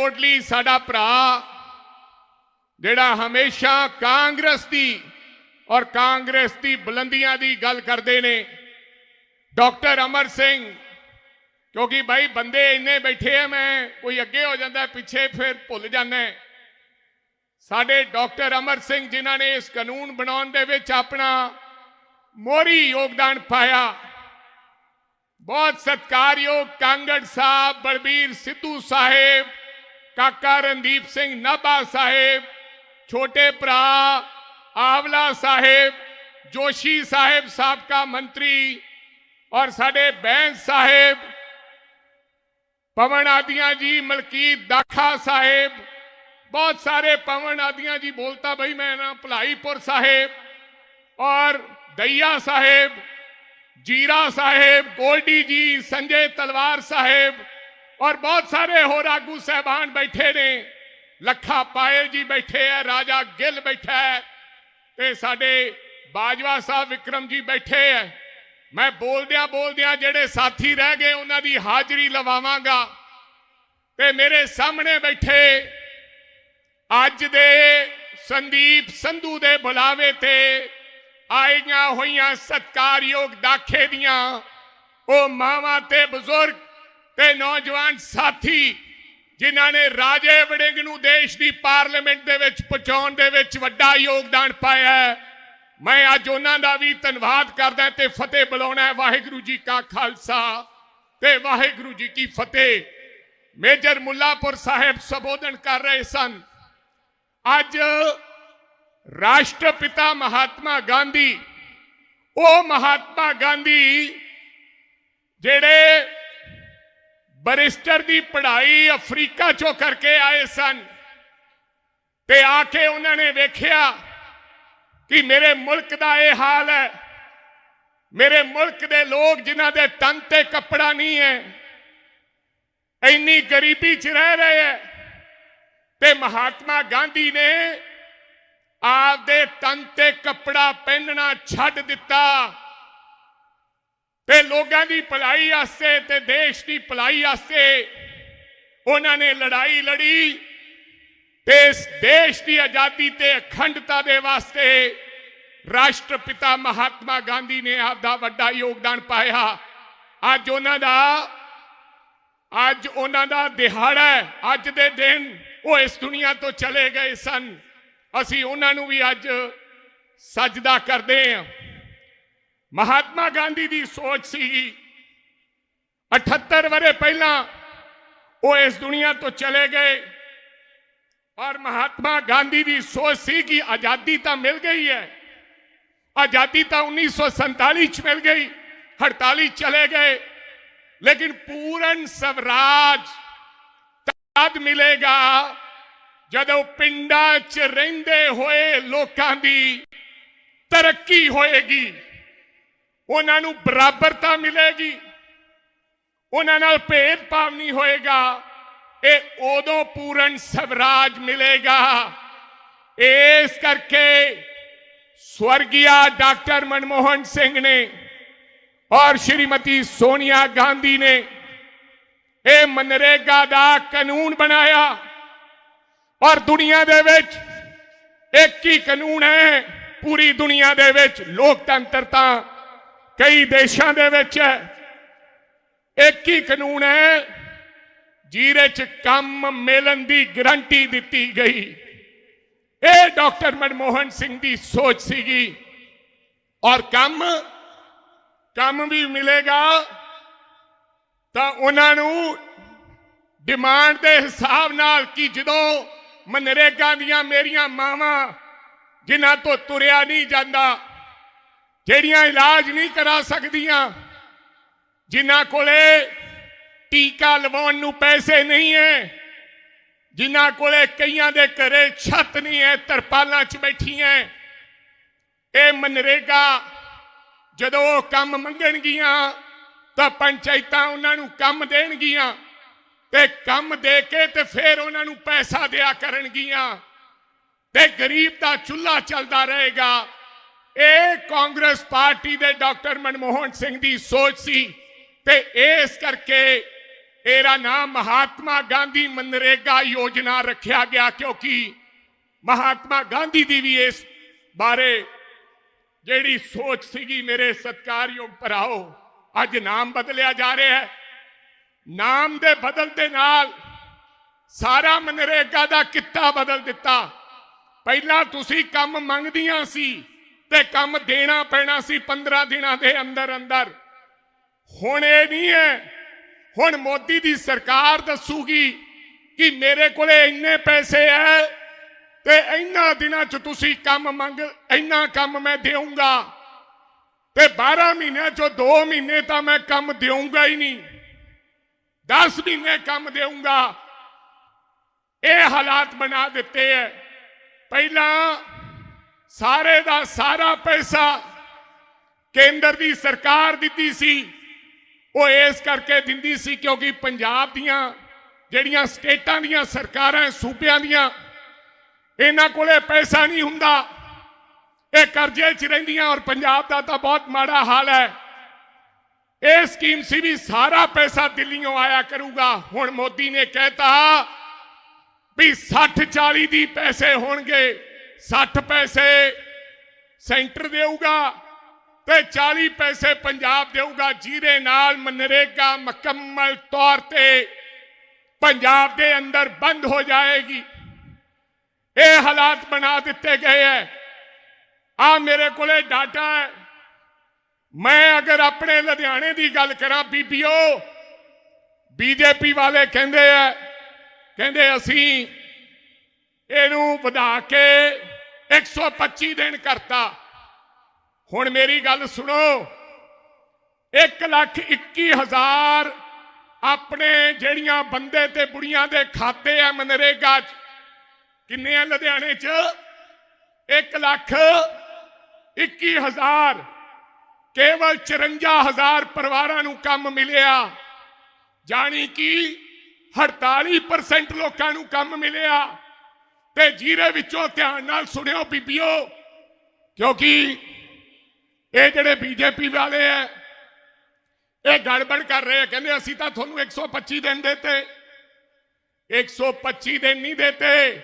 ਕੋਟਲੀ ਸਾਡਾ ਭਰਾ, ਜਿਹੜਾ ਹਮੇਸ਼ਾ ਕਾਂਗਰਸ ਦੀ ਔਰ ਕਾਂਗਰਸ ਦੀ ਬੁਲੰਦੀਆਂ ਦੀ ਗੱਲ ਕਰਦੇ ਨੇ, ਡਾਕਟਰ ਅਮਰ ਸਿੰਘ। ਕਿਉਂਕਿ ਭਾਈ ਬੰਦੇ ਇੰਨੇ ਬੈਠੇ ਆ, ਮੈਂ ਕੋਈ ਅੱਗੇ ਹੋ ਜਾਂਦਾ, ਪਿੱਛੇ ਫਿਰ ਭੁੱਲ ਜਾਂਦਾ ਸਾਡੇ ਡਾਕਟਰ ਅਮਰ ਸਿੰਘ ਜਿਨ੍ਹਾਂ ਨੇ ਇਸ ਕਾਨੂੰਨ ਬਣਾਉਣ ਦੇ ਵਿੱਚ ਆਪਣਾ ਮੋਰੀ ਯੋਗਦਾਨ ਪਾਇਆ, ਬਹੁਤ ਸਤਿਕਾਰਯੋਗ ਕਾਂਗੜ ਸਾਹਿਬ, ਬਲਬੀਰ ਸਿੱਧੂ ਸਾਹਿਬ ਕਾਕਾ ਰਣਦੀਪ ਸਿੰਘ ਨਾਭਾ ਸਾਹਿਬ ਛੋਟੇ ਭਰਾ ਆਵਲਾ ਸਾਹਿਬ ਜੋਸ਼ੀ ਸਾਹਿਬ ਸਾਬਕਾ ਮੰਤਰੀ ਔਰ ਸਾਡੇ ਬੈਂਸ ਸਾਹਿਬ ਪਵਨ ਆਦੀਆਂ ਜੀ ਮਲਕੀਤ ਦਾਖਾ ਸਾਹਿਬ ਬਹੁਤ ਸਾਰੇ ਪਵਨ ਆਦੀਆਂ ਜੀ ਬੋਲਤਾ ਬਈ ਮੈਂ ਨਾ ਭਲਾਈਪੁਰ ਸਾਹਿਬ ਔਰ ਦਈਆ ਸਾਹਿਬ ਜੀਰਾ ਸਾਹਿਬ ਗੋਲਡੀ ਜੀ ਸੰਜੇ ਤਲਵਾਰ ਸਾਹਿਬ ਔਰ ਬਹੁਤ ਸਾਰੇ ਹੋਰ ਆਗੂ ਸਹਿਬਾਨ ਬੈਠੇ ਨੇ। ਲੱਖਾ ਪਾਇਲ ਜੀ ਬੈਠੇ ਆ, ਰਾਜਾ ਗਿੱਲ ਬੈਠਾ ਹੈ ਤੇ ਸਾਡੇ ਬਾਜਵਾ ਸਾਹਿਬ ਵਿਕਰਮ ਜੀ ਬੈਠੇ ਆ। ਮੈਂ ਬੋਲਦਿਆਂ ਬੋਲਦਿਆਂ ਜਿਹੜੇ ਸਾਥੀ ਰਹਿ ਗਏ, ਉਹਨਾਂ ਦੀ ਹਾਜ਼ਰੀ ਲਵਾਵਾਂਗਾ। ਤੇ ਮੇਰੇ ਸਾਹਮਣੇ ਬੈਠੇ ਅੱਜ ਦੇ ਸੰਦੀਪ ਸੰਧੂ ਦੇ ਬੁਲਾਵੇ ਤੇ ਆਈਆਂ ਹੋਈਆਂ ਸਤਕਾਰਯੋਗ ਦਾਖੇ ਦੀਆਂ, ਉਹ ਮਾਵਾਂ ਤੇ ਬਜ਼ੁਰਗ ਤੇ ਨੌਜਵਾਨ ਸਾਥੀ ਜਿਨ੍ਹਾਂ ਨੇ ਰਾਜੇ ਵੜਿੰਗ ਨੂੰ ਦੇਸ਼ ਦੀ ਪਾਰਲੀਮੈਂਟ ਦੇ ਵਿੱਚ ਪਹੁੰਚਾਉਣ ਦੇ ਵਿੱਚ ਵੱਡਾ ਯੋਗਦਾਨ ਪਾਇਆ ਹੈ। ਮੈਂ ਅੱਜ ਉਹਨਾਂ ਦਾ ਵੀ ਧੰਨਵਾਦ ਕਰਦਾ ਤੇ ਫਤਿਹ ਬੁਲਾਉਣਾ ਵਾਹਿਗੁਰੂ ਜੀ ਕਾ ਖਾਲਸਾ ਤੇ ਵਾਹਿਗੁਰੂ ਜੀ ਕੀ ਫਤਿਹ। ਮੇਜਰ ਮੁੱਲਾਪੁਰ ਸਾਹਿਬ ਸੰਬੋਧਨ ਕਰ ਰਹੇ ਸਨ। ਅੱਜ ਰਾਸ਼ਟਰਪਿਤਾ ਮਹਾਤਮਾ ਗਾਂਧੀ, ਉਹ ਮਹਾਤਮਾ ਗਾਂਧੀ ਜਿਹੜੇ ਬਰਿਸਟਰ ਦੀ ਪੜ੍ਹਾਈ ਅਫਰੀਕਾ ਚੋਂ ਕਰਕੇ ਆਏ ਸਨ। ਤੇ ਆ ਕੇ ਉਹਨਾਂ ਨੇ ਵੇਖਿਆ ਕਿ ਮੇਰੇ ਮੁਲਕ ਦਾ ਇਹ ਹਾਲ ਹੈ। ਮੇਰੇ ਮੁਲਕ ਦੇ ਲੋਕ ਜਿਨ੍ਹਾਂ ਦੇ ਤਨ ਤੇ ਕੱਪੜਾ ਨਹੀਂ ਹੈ, ਇੰਨੀ ਗਰੀਬੀ 'ਚ ਰਹਿ ਰਹੇ ਹੈ। ਤੇ ਮਹਾਤਮਾ ਗਾਂਧੀ ਨੇ ਆਪਦੇ ਤਨ ਤੇ ਕੱਪੜਾ ਪਹਿਨਣਾ ਛੱਡ ਦਿੱਤਾ। ਤੇ ਲੋਕਾਂ ਦੀ ਭਲਾਈ ਵਾਸਤੇ ਤੇ ਦੇਸ਼ ਦੀ ਭਲਾਈ ਵਾਸਤੇ ਉਹਨਾਂ ਨੇ ਲੜਾਈ ਲੜੀ ਤੇ ਇਸ ਦੇਸ਼ ਦੀ ਆਜ਼ਾਦੀ ਤੇ ਅਖੰਡਤਾ ਦੇ ਵਾਸਤੇ ਰਾਸ਼ਟਰਪਿਤਾ ਮਹਾਤਮਾ ਗਾਂਧੀ ਨੇ ਆਪਦਾ ਵੱਡਾ ਯੋਗਦਾਨ ਪਾਇਆ। ਅੱਜ ਉਹਨਾਂ ਦਾ, ਅੱਜ ਉਹਨਾਂ ਦਾ ਦਿਹਾੜਾ ਹੈ। ਅੱਜ ਦੇ ਦਿਨ ਉਹ ਇਸ ਦੁਨੀਆ ਤੋਂ ਚਲੇ ਗਏ ਸਨ। ਅਸੀਂ ਉਹਨਾਂ ਨੂੰ ਵੀ ਅੱਜ ਸਜਦਾ ਕਰਦੇ ਹਾਂ। ਮਹਾਤਮਾ ਗਾਂਧੀ ਦੀ ਸੋਚ ਸੀ 78 ਵਰੇ ਪਹਿਲਾਂ ਉਹ ਇਸ ਦੁਨੀਆ ਤੋਂ ਚਲੇ ਗਏ ਔਰ ਮਹਾਤਮਾ ਗਾਂਧੀ ਦੀ ਸੋਚ ਸੀ ਕਿ ਆਜ਼ਾਦੀ ਤਾਂ ਮਿਲ ਗਈ ਹੈ ਆਜ਼ਾਦੀ ਤਾਂ 1947 ਚ ਮਿਲ ਗਈ 48 ਚਲੇ ਗਏ ਲੇਕਿਨ ਪੂਰਨ ਸਵਰਾਜ ਤਦ ਮਿਲੇਗਾ ਜਦੋਂ ਪਿੰਡਾਂ 'ਚ ਰਹਿੰਦੇ ਹੋਏ ਲੋਕਾਂ ਦੀ ਤਰੱਕੀ ਹੋਏਗੀ ਉਹਨਾਂ ਨੂੰ ਬਰਾਬਰਤਾ ਮਿਲੇਗੀ। ਉਹਨਾਂ ਨਾਲ ਭੇਦਭਾਵ ਨਹੀਂ ਹੋਏਗਾ। ਇਹ ਉਦੋਂ ਪੂਰਨ ਸਵਰਾਜ ਮਿਲੇਗਾ। ਇਸ ਕਰਕੇ ਸਵਰਗੀਆ ਡਾਕਟਰ ਮਨਮੋਹਨ ਸਿੰਘ ਨੇ ਔਰ ਸ਼੍ਰੀਮਤੀ ਸੋਨੀਆ ਗਾਂਧੀ ਨੇ ਇਹ ਮਨਰੇਗਾ ਦਾ ਕਾਨੂੰਨ ਬਣਾਇਆ। ਔਰ ਦੁਨੀਆ ਦੇ ਵਿੱਚ ਇੱਕ ਹੀ ਕਾਨੂੰਨ ਹੈ। ਪੂਰੀ ਦੁਨੀਆ ਦੇ ਵਿੱਚ ਲੋਕਤੰਤਰ ਤਾਂ ਕਈ ਦੇਸ਼ਾਂ ਦੇ ਵਿੱਚ ਇੱਕ ਹੀ ਕਾਨੂੰਨ ਹੈ, ਜਿਹਦੇ ਚ ਕੰਮ ਮਿਲਣ ਦੀ ਗਰੰਟੀ ਦਿੱਤੀ ਗਈ। ਇਹ ਡਾਕਟਰ ਮਨਮੋਹਨ ਸਿੰਘ ਦੀ ਸੋਚ ਸੀਗੀ। ਔਰ ਕੰਮ ਕੰਮ ਵੀ ਮਿਲੇਗਾ, ਤਾਂ ਉਹਨਾਂ ਨੂੰ ਡਿਮਾਂਡ ਦੇ ਹਿਸਾਬ ਨਾਲ ਕਿ ਜਦੋਂ ਮਨਰੇਗਾ ਦੀਆਂ ਮੇਰੀਆਂ ਮਾਵਾਂ ਜਿਨ੍ਹਾਂ ਤੋਂ ਤੁਰਿਆ ਨਹੀਂ ਜਾਂਦਾ ਜਿਹੜੀਆਂ ਇਲਾਜ ਨਹੀਂ ਕਰਾ ਸਕਦੀਆਂ, ਜਿਨ੍ਹਾਂ ਕੋਲੇ ਟੀਕਾ ਲਵਾਉਣ ਨੂੰ ਪੈਸੇ ਨਹੀਂ ਹੈ ਜਿਨ੍ਹਾਂ ਕੋਲੇ ਕਈਆਂ ਦੇ ਘਰੇ ਛੱਤ ਨਹੀਂ ਹੈ ਤਰਪਾਲਾਂ 'ਚ ਬੈਠੀਆਂ ਇਹ ਮਨਰੇਗਾ ਜਦੋਂ ਉਹ ਕੰਮ ਮੰਗਣਗੀਆਂ, ਤਾਂ ਪੰਚਾਇਤਾਂ ਉਹਨਾਂ ਨੂੰ ਕੰਮ ਦੇਣਗੀਆਂ ਤੇ ਕੰਮ ਦੇ ਕੇ ਤੇ ਫਿਰ ਉਹਨਾਂ ਨੂੰ ਪੈਸਾ ਦਿਆ ਕਰਨਗੀਆਂ ਤੇ ਗਰੀਬ ਦਾ ਚੁੱਲ੍ਹਾ ਚੱਲਦਾ ਰਹੇਗਾ। ਇਹ ਕਾਂਗਰਸ ਪਾਰਟੀ ਦੇ ਡਾਕਟਰ ਮਨਮੋਹਨ ਸਿੰਘ ਦੀ ਸੋਚ ਸੀ ਤੇ ਇਸ ਕਰਕੇ ਇਹਦਾ ਨਾਮ ਮਹਾਤਮਾ ਗਾਂਧੀ ਮਨਰੇਗਾ ਯੋਜਨਾ ਰੱਖਿਆ ਗਿਆ, ਕਿਉਂਕਿ ਮਹਾਤਮਾ ਗਾਂਧੀ ਦੀ ਵੀ ਇਸ ਬਾਰੇ ਜਿਹੜੀ ਸੋਚ ਸੀਗੀ, ਮੇਰੇ ਸਤਿਕਾਰਯੋਗ ਭਰਾਓ, ਅੱਜ ਨਾਮ ਬਦਲਿਆ ਜਾ ਰਿਹਾ ਹੈ। ਨਾਮ ਦੇ ਬਦਲ ਦੇ ਨਾਲ ਸਾਰਾ ਮਨਰੇਗਾ ਦਾ ਕਿੱਤਾ ਬਦਲ ਦਿੱਤਾ। ਪਹਿਲਾਂ ਤੁਸੀਂ ਕੰਮ ਮੰਗਦੀਆਂ ਸੀ ਤੇ ਕੰਮ ਦੇਣਾ ਪੈਣਾ ਸੀ 15 ਦਿਨਾਂ ਦੇ ਅੰਦਰ ਅੰਦਰ। ਹੁਣ ਇਹ ਨਹੀਂ ਹੈ। ਹੁਣ ਮੋਦੀ ਦੀ ਸਰਕਾਰ ਦੱਸੂਗੀ ਕਿ ਮੇਰੇ ਕੋਲੇ ਇੰਨੇ ਪੈਸੇ ਐ ਤੇ ਇੰਨਾ ਦਿਨਾਂ ਚ ਤੁਸੀਂ ਕੰਮ ਮੰਗ, ਇੰਨਾ ਕੰਮ ਮੈਂ ਦੇਵਾਂਗਾ ਤੇ 12 ਮਹੀਨਿਆਂ ਚੋਂ 2 ਮਹੀਨੇ ਤਾਂ ਮੈਂ ਕੰਮ ਦੇਵਾਂਗਾ ਹੀ ਨਹੀਂ। 10 ਮਹੀਨੇ ਕੰਮ ਦੇਵਾਂਗਾ ਇਹ ਹਾਲਾਤ ਬਣਾ ਦਿੱਤੇ ਐ ਪਹਿਲਾਂ ਸਾਰੇ ਦਾ ਸਾਰਾ ਪੈਸਾ ਕੇਂਦਰ ਦੀ ਸਰਕਾਰ ਦਿੱਤੀ ਸੀ। ਉਹ ਇਸ ਕਰਕੇ ਦਿੰਦੀ ਸੀ ਕਿਉਂਕਿ ਪੰਜਾਬ ਦੀਆਂ ਜਿਹੜੀਆਂ ਸਟੇਟਾਂ ਦੀਆਂ ਸਰਕਾਰਾਂ ਸੂਬਿਆਂ ਦੀਆਂ, ਇਹਨਾਂ ਕੋਲੇ ਪੈਸਾ ਨਹੀਂ ਹੁੰਦਾ। ਇਹ ਕਰਜ਼ੇ 'ਚ ਰਹਿੰਦੀਆਂ ਔਰ ਪੰਜਾਬ ਦਾ ਤਾਂ ਬਹੁਤ ਮਾੜਾ ਹਾਲ ਹੈ। ਇਹ ਸਕੀਮ ਸੀ ਵੀ ਸਾਰਾ ਪੈਸਾ ਦਿੱਲੀੋਂ ਆਇਆ ਕਰੂਗਾ। ਹੁਣ ਮੋਦੀ ਨੇ ਕਹਿਤਾ ਵੀ 60 40 ਦੀ ਪੈਸੇ ਹੋਣਗੇ। 60 ਪੈਸੇ ਸੈਂਟਰ ਦੇਊਗਾ ਤੇ 40 ਪੈਸੇ ਪੰਜਾਬ ਦੇਊਗਾ, ਜਿਹਦੇ ਨਾਲ ਮਨਰੇਗਾ ਮੁਕੰਮਲ ਤੌਰ ਤੇ ਪੰਜਾਬ ਦੇ ਅੰਦਰ ਬੰਦ ਹੋ ਜਾਏਗੀ। ਇਹ ਹਾਲਾਤ ਬਣਾ ਦਿੱਤੇ ਗਏ ਹੈ। ਆ ਮੇਰੇ ਕੋਲੇ ਡਾਟਾ ਹੈ। ਮੈਂ ਅਗਰ ਆਪਣੇ ਲੁਧਿਆਣੇ ਦੀ ਗੱਲ ਕਰਾਂ, ਬੀਬੀਓ, ਬੀਜੇਪੀ ਵਾਲੇ ਕਹਿੰਦੇ ਆ, ਕਹਿੰਦੇ ਅਸੀਂ ਇਹਨੂੰ ਵਧਾ ਕੇ 125 ਦਿਨ ਕਰਤਾ। ਹੁਣ ਮੇਰੀ ਗੱਲ ਸੁਣੋ। 1 ਲੱਖ 21 ਹਜ਼ਾਰ ਆਪਣੇ ਜਿਹੜੀਆਂ ਬੰਦੇ ਤੇ ਬੁੜੀਆਂ ਦੇ ਖਾਤੇ ਆ ਮਨਰੇਗਾ 'ਚ, ਕਿੰਨੇ ਆ ਲੁਧਿਆਣੇ 'ਚ? 1 ਲੱਖ 21 ਹਜ਼ਾਰ। ਕੇਵਲ 54 ਹਜ਼ਾਰ ਪਰਿਵਾਰਾਂ ਨੂੰ ਕੰਮ ਮਿਲਿਆ। ਜਾਣੀ ਕਿ 48% ਲੋਕਾਂ ਨੂੰ ਕੰਮ ਮਿਲਿਆ। ਤੇ ਜੀਰੇ ਵਿੱਚੋਂ ਧਿਆਨ ਨਾਲ ਸੁਣਿਓ ਬੀਬੀਓ, ਕਿਉਂਕਿ ਇਹ ਜਿਹੜੇ ਬੀਜੇਪੀ ਵਾਲੇ ਐ, ਇਹ ਗੜਬੜ ਕਰ ਰਹੇ ਆ ਕਹਿੰਦੇ ਅਸੀਂ ਤਾਂ ਤੁਹਾਨੂੰ 125 ਦਿਨ ਦੇਤੇ 125 ਦਿਨ ਨਹੀਂ ਦੇਤੇ।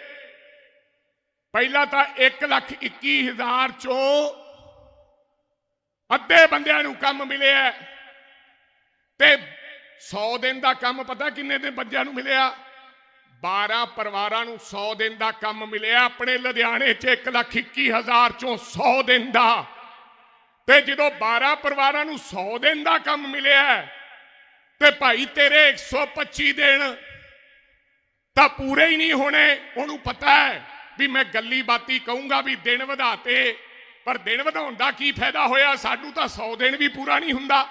ਪਹਿਲਾਂ ਤਾਂ 1 ਲੱਖ 21 ਹਜ਼ਾਰ ਚੋਂ ਅੱਧੇ ਬੰਦਿਆਂ ਨੂੰ ਕੰਮ ਮਿਲਿਆ। ਤੇ 100 ਦਿਨ ਦਾ ਕੰਮ ਪਤਾ ਕਿੰਨੇ ਦਿਨ ਬੰਦਿਆਂ ਨੂੰ ਮਿਲਿਆ? 12 ਪਰਿਵਾਰਾਂ ਨੂੰ 100 ਦਿਨ ਦਾ ਕੰਮ ਮਿਲਿਆ, ਆਪਣੇ ਲੁਧਿਆਣੇ 'ਚ 1 ਲੱਖ 21 ਹਜ਼ਾਰ ਚੋਂ 100 ਦਿਨ ਦਾ। ਤੇ ਜਦੋਂ 12 ਪਰਿਵਾਰਾਂ ਨੂੰ 100 ਦਿਨ ਦਾ ਕੰਮ ਮਿਲਿਆ ਤੇ ਭਾਈ ਤੇਰੇ 125 ਦਿਨ ਤਾਂ ਪੂਰੇ ਹੀ ਨਹੀਂ ਹੋਣੇ, ਉਹਨੂੰ ਪਤਾ ਹੈ ਵੀ ਮੈਂ ਗੱਲੀ ਬਾਤੀ ਕਹੂੰਗਾ ਵੀ ਦਿਨ ਵਧਾਤੇ, ਪਰ ਦਿਨ ਵਧਾਉਣ ਦਾ ਕੀ ਫਾਇਦਾ ਹੋਇਆ? ਸਾਨੂੰ ਤਾਂ 100 ਦਿਨ ਵੀ ਪੂਰਾ ਨਹੀਂ ਹੁੰਦਾ।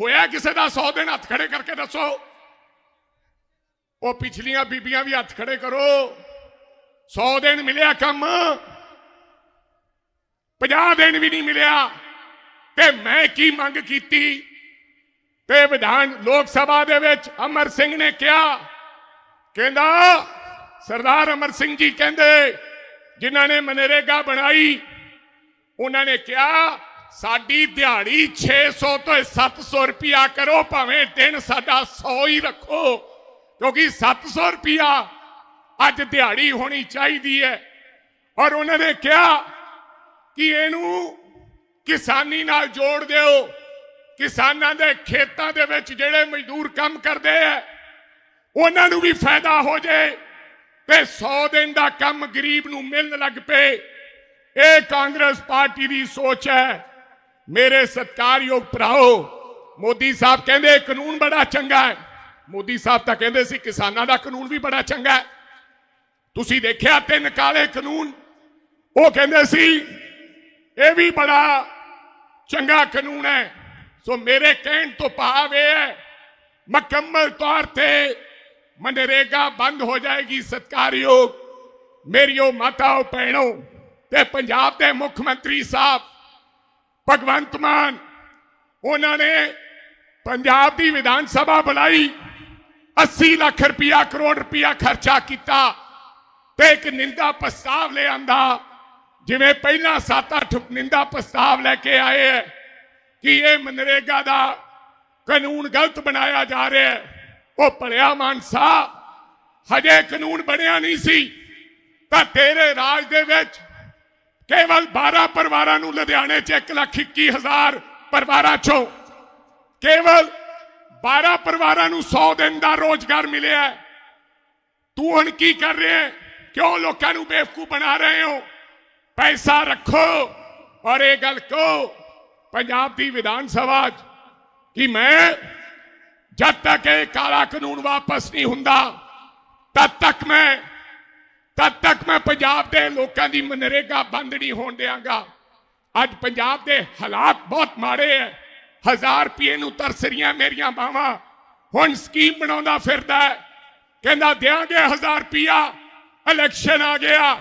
ਹੋਇਆ ਕਿਸੇ ਦਾ 100 ਦਿਨ? ਹੱਥ ਖੜੇ ਕਰਕੇ ਦੱਸੋ। ਉਹ ਪਿਛਲੀਆਂ ਬੀਬੀਆਂ ਵੀ ਹੱਥ ਖੜੇ ਕਰੋ। 100 ਦਿਨ ਮਿਲਿਆ ਕੰਮ। 50 ਦਿਨ ਵੀ ਨਹੀਂ ਮਿਲਿਆ। ਤੇ ਮੈਂ ਕੀ ਮੰਗ ਕੀਤੀ? ਤੇ ਵਿਧਾਨ ਲੋਕ ਸਭਾ ਦੇ ਵਿੱਚ ਅਮਰ ਸਿੰਘ ਨੇ ਕਿਹਾ, ਕਹਿੰਦਾ, ਸਰਦਾਰ ਅਮਰ ਸਿੰਘ ਜੀ ਕਹਿੰਦੇ, ਜਿਨ੍ਹਾਂ ਨੇ ਮਨਰੇਗਾ ਬਣਾਈ, ਉਹਨਾਂ ਨੇ ਕਿਹਾ, ਸਾਡੀ ਦਿਹਾੜੀ 600 ਤੋਂ 700 ਰੁਪਿਆ ਕਰੋ, ਭਾਵੇਂ ਦਿਨ ਸਾਡਾ 100 ਹੀ ਰੱਖੋ। ਕਿਉਂਕਿ 700 ਰੁਪਿਆ ਅੱਜ ਦਿਹਾੜੀ ਹੋਣੀ ਚਾਹੀਦੀ ਹੈ। ਔਰ ਉਹਨਾਂ ਨੇ ਕਿਹਾ ਕਿ ਇਹਨੂੰ ਕਿਸਾਨੀ ਨਾਲ ਜੋੜ ਦਿਓ। ਕਿਸਾਨਾਂ ਦੇ ਖੇਤਾਂ ਦੇ ਵਿੱਚ ਜਿਹੜੇ ਮਜ਼ਦੂਰ ਕੰਮ ਕਰਦੇ ਆ, ਉਹਨਾਂ ਨੂੰ ਵੀ ਫਾਇਦਾ ਹੋ ਜਾਏ ਤੇ 100 ਦਿਨ ਦਾ ਕੰਮ ਗਰੀਬ ਨੂੰ ਮਿਲਣ ਲੱਗ ਪਏ। ਇਹ ਕਾਂਗਰਸ ਪਾਰਟੀ ਦੀ ਸੋਚ ਹੈ। ਮੇਰੇ ਸਤਿਕਾਰਯੋਗ ਭਰਾਓ, ਮੋਦੀ ਸਾਹਿਬ ਕਹਿੰਦੇ ਕਾਨੂੰਨ ਬੜਾ ਚੰਗਾ ਹੈ। ਮੋਦੀ ਸਾਹਿਬ ਤਾਂ ਕਹਿੰਦੇ ਸੀ, ਕਿਸਾਨਾਂ ਦਾ ਕਾਨੂੰਨ ਵੀ ਬੜਾ ਚੰਗਾ ਹੈ। ਤੁਸੀਂ ਦੇਖਿਆ ਤਿੰਨ ਕਾਲੇ ਕਾਨੂੰਨ? ਉਹ ਕਹਿੰਦੇ ਸੀ, ਇਹ ਵੀ ਬੜਾ ਚੰਗਾ ਕਾਨੂੰਨ ਹੈ। ਸੋ ਮੇਰੇ ਕਹਿਣ ਤੋਂ ਭਾਵ ਇਹ ਹੈ, ਮੁਕੰਮਲ ਤੌਰ ਤੇ ਮਨਰੇਗਾ ਬੰਦ ਹੋ ਜਾਏਗੀ ਸਤਕਾਰਯੋਗ ਮੇਰੀਓ ਮਾਤਾਓ, ਭੈਣੋ ਤੇ ਪੰਜਾਬ ਦੇ ਮੁੱਖ ਮੰਤਰੀ ਸਾਹਿਬ, ਭਗਵੰਤ ਮਾਨ। ਉਹਨਾਂ ਨੇ ਪੰਜਾਬ ਦੀ ਵਿਧਾਨ ਸਭਾ ਬੁਲਾਈ। 80 ਲੱਖ ਰੁਪਇਆ, ਕਰੋੜ ਰੁਪਇਆ ਖਰਚਾ ਕੀਤਾ ਤੇ ਇੱਕ ਨਿੰਦਾ ਪ੍ਰਸਤਾਵ ਲੈ ਆਂਦਾ। ਜਿਵੇਂ ਪਹਿਲਾਂ 7-8 ਨਿੰਦਾ ਪ੍ਰਸਤਾਵ ਲੈ ਕੇ ਆਏ ਹੈ ਕਿ ਇਹ ਮਨਰੇਗਾ ਦਾ ਕਾਨੂੰਨ ਗਲਤ ਬਣਾਇਆ ਜਾ ਰਿਹਾ ਹੈ ਉਹ ਭਲਿਆ ਮਾਨਸਾ, ਹਜੇ ਕਾਨੂੰਨ ਬਣਿਆ ਨਹੀਂ ਸੀ। ਤਾਂ ਤੇਰੇ ਰਾਜ ਦੇ ਵਿੱਚ ਕੇਵਲ 12 ਪਰਿਵਾਰਾਂ ਨੂੰ ਲੁਧਿਆਣੇ 'ਚ 1 ਲੱਖ 21 ਹਜ਼ਾਰ ਪਰਿਵਾਰਾਂ 'ਚੋਂ ਕੇਵਲ 12 ਪਰਿਵਾਰਾਂ ਨੂੰ 100 ਦਿਨ ਦਾ ਰੋਜ਼ਗਾਰ ਮਿਲਿਆ ਤੂੰ ਹੁਣ ਕੀ ਕਰ ਰਿਹਾ ਹੈ? ਕਿਉਂ ਲੋਕਾਂ ਨੂੰ ਬੇਵਕੂਫ ਬਣਾ ਰਹੇ ਹੋ? ਪੈਸਾ ਰੱਖੋ ਔਰ ਇਹ ਗੱਲ ਕਹੋ, ਪੰਜਾਬ ਦੀ ਵਿਧਾਨ ਸਭਾ 'ਚ ਕਿ ਮੈਂ ਜਦ ਤੱਕ ਇਹ ਕਾਲਾ ਕਾਨੂੰਨ ਵਾਪਸ ਨਹੀਂ ਹੁੰਦਾ, ਤਦ ਤੱਕ ਮੈਂ, ਤਦ ਤੱਕ ਮੈਂ ਪੰਜਾਬ ਦੇ ਲੋਕਾਂ ਦੀ ਮਨਰੇਗਾ ਬੰਦ ਨਹੀਂ ਹੋਣ ਦਿਆਂਗਾ। ਅੱਜ ਪੰਜਾਬ ਦੇ ਹਾਲਾਤ ਬਹੁਤ ਮਾੜੇ ਐ ਹਜ਼ਾਰ ਰੁਪਏ ਨੂੰ ਤਰਸ ਰਹੀਆਂ ਮੇਰੀਆਂ ਬਾਵਾਂ ਹੁਣ ਸਕੀਮ ਬਣਾਉਂਦਾ ਫਿਰਦਾ ਕਹਿੰਦਾ, ਦਿਆਂਗੇ ਹਜ਼ਾਰ ਰੁਪਿਆ ਇਲੈਕਸ਼ਨ ਆ ਗਿਆ।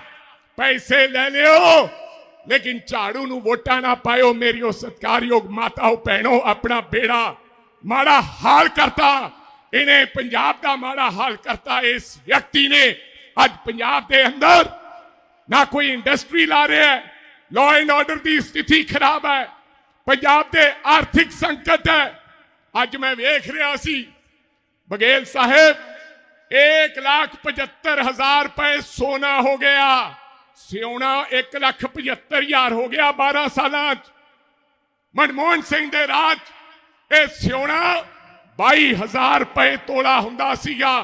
ਪੈਸੇ ਲੈ ਲਿਓ। ਲੇਕਿਨ ਝਾੜੂ ਨੂੰ ਵੋਟਾਂ ਨਾ ਪਾਇਓ ਮੇਰੀਓ ਸਤਕਾਰਯੋਗ ਮਾਤਾਓ ਭੈਣੋ, ਆਪਣਾ ਬੇੜਾ ਮਾੜਾ ਹਾਲ ਕਰਤਾ। ਇਹਨੇ ਪੰਜਾਬ ਦਾ ਮਾੜਾ ਹਾਲ ਕਰਤਾ। ਇਸ ਵਿਅਕਤੀ ਨੇ ਅੱਜ ਪੰਜਾਬ ਦੇ ਅੰਦਰ ਨਾ ਕੋਈ ਇੰਡਸਟਰੀ ਲਾ ਰਿਹਾ ਹੈ ਲਾਅ ਐਂਡ ਆਰਡਰ ਦੀ ਸਥਿਤੀ ਖਰਾਬ ਹੈ। ਪੰਜਾਬ ਦੇ ਆਰਥਿਕ ਸੰਕਟ ਹੈ। ਅੱਜ ਮੈਂ ਵੇਖ ਰਿਹਾ ਸੀ, ਬਗੇਲ ਸਾਹਿਬ 1 ਲੱਖ 75 ਹਜ਼ਾਰ ਰੁਪਏ ਸੋਨਾ ਹੋ ਗਿਆ। ਸਿਉਣਾ 1 ਲੱਖ 75 ਹਜ਼ਾਰ ਹੋ ਗਿਆ 12 ਸਾਲਾਂ ਚ। ਮਨਮੋਹਨ ਸਿੰਘ ਦੇ ਰਾਜ, ਇਹ ਸਿਉਣਾ 22000 ਰੁਪਏ ਤੋਲਾ ਹੁੰਦਾ ਸੀਗਾ।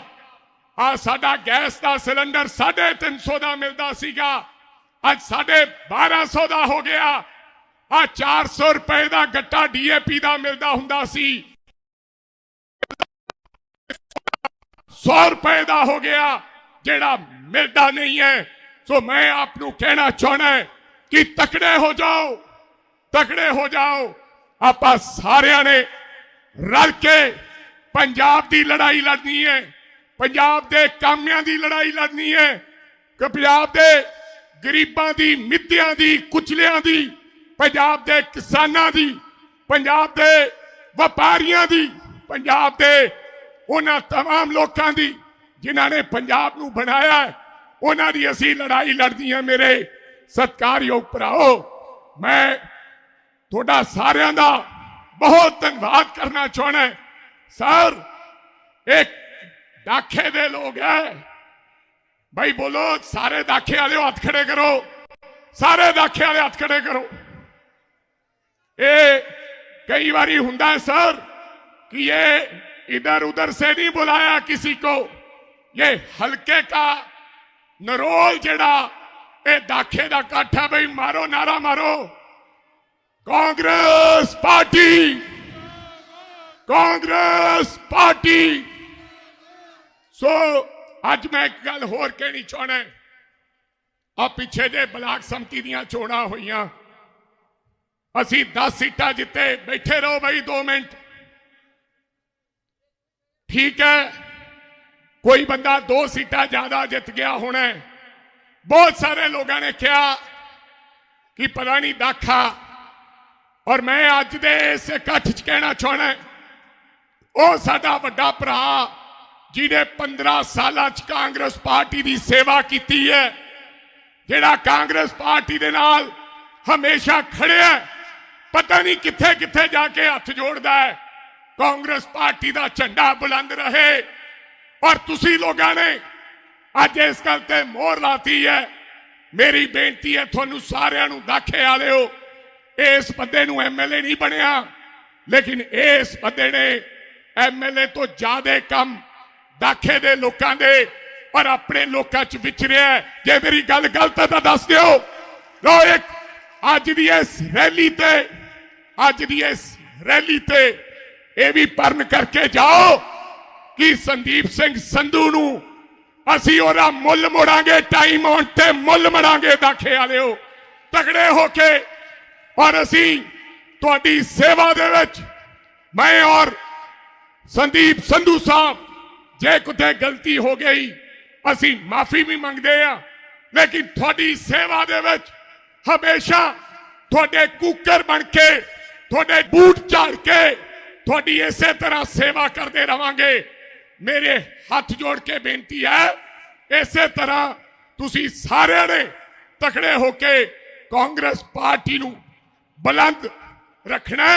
ਆ ਸਾਡਾ ਗੈਸ ਦਾ ਸਿਲੰਡਰ 350 ਦਾ ਮਿਲਦਾ ਸੀਗਾ। ਅੱਜ ਸਾਡੇ 1200 ਦਾ ਹੋ ਗਿਆ। ਆ 400 ਰੁਪਏ ਦਾ ਗੱਟਾ ਡੀਏਪੀ ਦਾ ਮਿਲਦਾ ਹੁੰਦਾ ਸੀ। 100 ਰੁਪਏ ਦਾ ਹੋ ਗਿਆ, ਜਿਹੜਾ ਮਿਲਦਾ ਨਹੀਂ ਹੈ। ਸੋ ਮੈਂ ਆਪ ਨੂੰ ਕਹਿਣਾ ਚਾਹਣਾ ਕਿ ਤਕੜੇ ਹੋ ਜਾਓ, ਤਕੜੇ ਹੋ ਜਾਓ। ਆਪਾਂ ਸਾਰਿਆਂ ਨੇ ਰਲ ਕੇ ਪੰਜਾਬ ਦੀ ਲੜਾਈ ਲੜਨੀ ਹੈ, ਪੰਜਾਬ ਦੇ ਕਾਮਿਆਂ ਦੀ ਲੜਾਈ ਲੜਨੀ ਹੈ, ਕਿ ਪੰਜਾਬ ਦੇ ਗਰੀਬਾਂ ਦੀ, ਮਿੱਤਿਆਂ ਦੀ, ਕੁਚਲਿਆਂ ਦੀ ਪੰਜਾਬ ਦੇ ਕਿਸਾਨਾਂ ਦੀ ਪੰਜਾਬ ਦੇ ਵਪਾਰੀਆਂ ਦੀ ਪੰਜਾਬ ਦੇ ਉਹਨਾਂ तमाम ਲੋਕਾਂ ਦੀ ਜਿਨ੍ਹਾਂ ਨੇ ਪੰਜਾਬ ਨੂੰ ਬਣਾਇਆ ਹੈ, ਉਹਨਾਂ ਦੀ ਅਸੀਂ ਲੜਾਈ ਲੜਨੀ ਹੈ ਮੇਰੇ ਸਤਿਕਾਰਯੋਗ ਭਰਾਓ ਮੈਂ ਤੁਹਾਡਾ ਸਾਰਿਆਂ ਦਾ ਬਹੁਤ ਧੰਨਵਾਦ ਕਰਨਾ ਚਾਹਣਾ ਹੈ। ਸਰ ਇੱਕ ਦਾਖੇ ਦੇ ਲੋਕ ਹੈ ਭਾਈ ਬੋਲੋ ਸਾਰੇ ਦਾਖੇ ਵਾਲੇ ਹੱਥ ਖੜੇ ਕਰੋ ਸਾਰੇ ਦਾਖੇ ਵਾਲੇ ਹੱਥ ਖੜੇ ਕਰੋ ਇਹ कई बारी हुंदा है सर कि ये इधर उधर से नहीं बुलाया किसी को ये हल्के का नरोल जड़ा ये दाखे का दा कट्ठ है भाई मारो नारा मारो कांग्रेस पार्टी कांग्रेस पार्टी सो अज मैं एक गल होर कहनी चाहना आ पिछे जे ब्लाक समिति दया चोणा हुई ਅਸੀਂ 10 ਸੀਟਾਂ ਜਿੱਤੇ ਬੈਠੇ ਰਹੋ ਬਈ 2 ਮਿੰਟ। ਠੀਕ ਹੈ? ਕੋਈ ਬੰਦਾ ਦੋ ਸੀਟਾਂ ਜ਼ਿਆਦਾ ਜਿੱਤ ਗਿਆ ਹੋਣਾ ਬਹੁਤ ਸਾਰੇ ਲੋਕਾਂ ਨੇ ਕਿਹਾ ਕਿ ਪਤਾ ਨਹੀਂ ਦਾਖਾ ਔਰ ਮੈਂ ਅੱਜ ਦੇ ਇਸ ਇਕੱਠ 'ਚ ਕਹਿਣਾ ਚਾਹਣਾ ਉਹ ਸਾਡਾ ਵੱਡਾ ਭਰਾ ਜਿਹਨੇ 15 ਸਾਲਾਂ 'ਚ ਕਾਂਗਰਸ ਪਾਰਟੀ ਦੀ ਸੇਵਾ ਕੀਤੀ ਹੈ ਜਿਹੜਾ ਕਾਂਗਰਸ ਪਾਰਟੀ ਦੇ ਨਾਲ ਹਮੇਸ਼ਾ ਖੜਿਆ ਹੈ, ਪਤਾ ਨਹੀਂ ਕਿੱਥੇ ਕਿੱਥੇ ਜਾ ਕੇ ਹੱਥ ਜੋੜਦਾ ਹੈ। ਕਾਂਗਰਸ ਪਾਰਟੀ ਦਾ ਝੰਡਾ ਬੁਲੰਦ ਰਹੇ। ਔਰ ਤੁਸੀਂ ਲੋਕਾਂ ਨੇ ਅੱਜ ਇਸ ਗੱਲ ਤੇ ਮੋਹਰ ਲਾਤੀ ਹੈ। ਮੇਰੀ ਬੇਨਤੀ ਹੈ, ਤੁਹਾਨੂੰ ਸਾਰਿਆਂ ਨੂੰ ਦਾਖੇ ਵਾਲਿਓ ਇਸ ਬੰਦੇ ਨੂੰ ਐਮਐਲਏ ਨਹੀਂ ਬਣਿਆ। ਲੇਕਿਨ ਇਸ ਬੰਦੇ ਨੇ ਐਮਐਲਏ ਤੋਂ ਜ਼ਿਆਦਾ ਕੰਮ ਦਾਖੇ ਦੇ ਲੋਕਾਂ ਦੇ ਪਰ ਆਪਣੇ ਲੋਕਾਂ 'ਚ ਵਿਚਰਿਆ ਜੇ ਮੇਰੀ ਗੱਲ ਗਲਤ ਹੈ ਤਾਂ ਦੱਸ ਦਿਓ। ਲੋ ਇੱਕ ਅੱਜ ਦੀ ਇਸ ਰੈਲੀ ਤੇ ਅੱਜ ਦੀ ਇਸ ਰੈਲੀ ਤੇ ਇਹ ਵੀ ਪਰਨ ਕਰਕੇ ਜਾਓ ਕਿ ਸੰਦੀਪ ਸਿੰਘ ਸੰਧੂ ਨੂੰ ਅਸੀਂ ਉਹਦਾ ਮੁੱਲ ਮੋੜਾਂਗੇ ਟਾਈਮ ਆਉਣ ਤੇ ਮੁੱਲ ਮੜਾਂਗੇ, ਦਾਖੇ ਵਾਲਿਓ। ਤਗੜੇ ਹੋ ਕੇ ਔਰ ਅਸੀਂ ਤੁਹਾਡੀ ਸੇਵਾ ਦੇ ਵਿੱਚ ਮੈਂ ਔਰ ਸੰਦੀਪ ਸੰਧੂ ਸਾਹਿਬ, ਜੇ ਕਿਤੇ ਗਲਤੀ ਹੋ ਗਈ, ਅਸੀਂ ਮਾਫੀ ਵੀ ਮੰਗਦੇ ਆ ਲੇਕਿਨ ਤੁਹਾਡੀ ਸੇਵਾ ਦੇ ਵਿੱਚ ਹਮੇਸ਼ਾ ਤੁਹਾਡੇ ਕੁੱਕਰ ਬਣ ਕੇ ਤੁਹਾਡੇ ਬੂਟ ਝਾੜ ਕੇ ਤੁਹਾਡੀ ਇਸੇ ਤਰ੍ਹਾਂ ਸੇਵਾ ਕਰਦੇ ਰਵਾਂਗੇ। ਮੇਰੇ ਹੱਥ ਜੋੜ ਕੇ ਬੇਨਤੀ ਹੈ, ਇਸੇ ਤਰ੍ਹਾਂ ਤੁਸੀਂ ਸਾਰਿਆਂ ਨੇ ਤਕੜੇ ਹੋ ਕੇ ਕਾਂਗਰਸ ਪਾਰਟੀ ਨੂੰ ਬੁਲੰਦ ਰੱਖਣਾ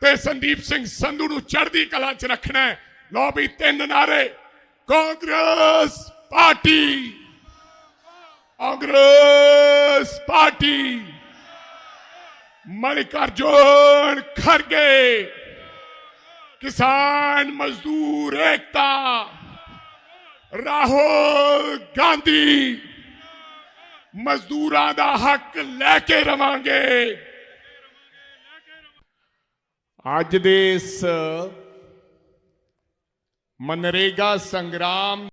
ਤੇ ਸੰਦੀਪ ਸਿੰਘ ਸੰਧੂ ਨੂੰ ਚੜ੍ਹਦੀ ਕਲਾ 'ਚ ਰੱਖਣਾ ਹੈ। ਲੋ ਵੀ ਤਿੰਨ ਨਾਰੇ ਕਾਂਗਰਸ ਪਾਰਟੀ। ਕਾਂਗਰਸ ਪਾਰਟੀ। ਮਲਿਕਾਰਜੁਨ ਖਰਗੇ ਕਿਸਾਨ ਮਜ਼ਦੂਰ ਏਕਤਾ ਰਾਹੁਲ ਗਾਂਧੀ ਮਜ਼ਦੂਰਾਂ ਦਾ ਹੱਕ ਲੈ ਕੇ ਰਵਾਂਗੇ ਅੱਜ ਦੇ ਇਸ ਮਨਰੇਗਾ ਸੰਗਰਾਮ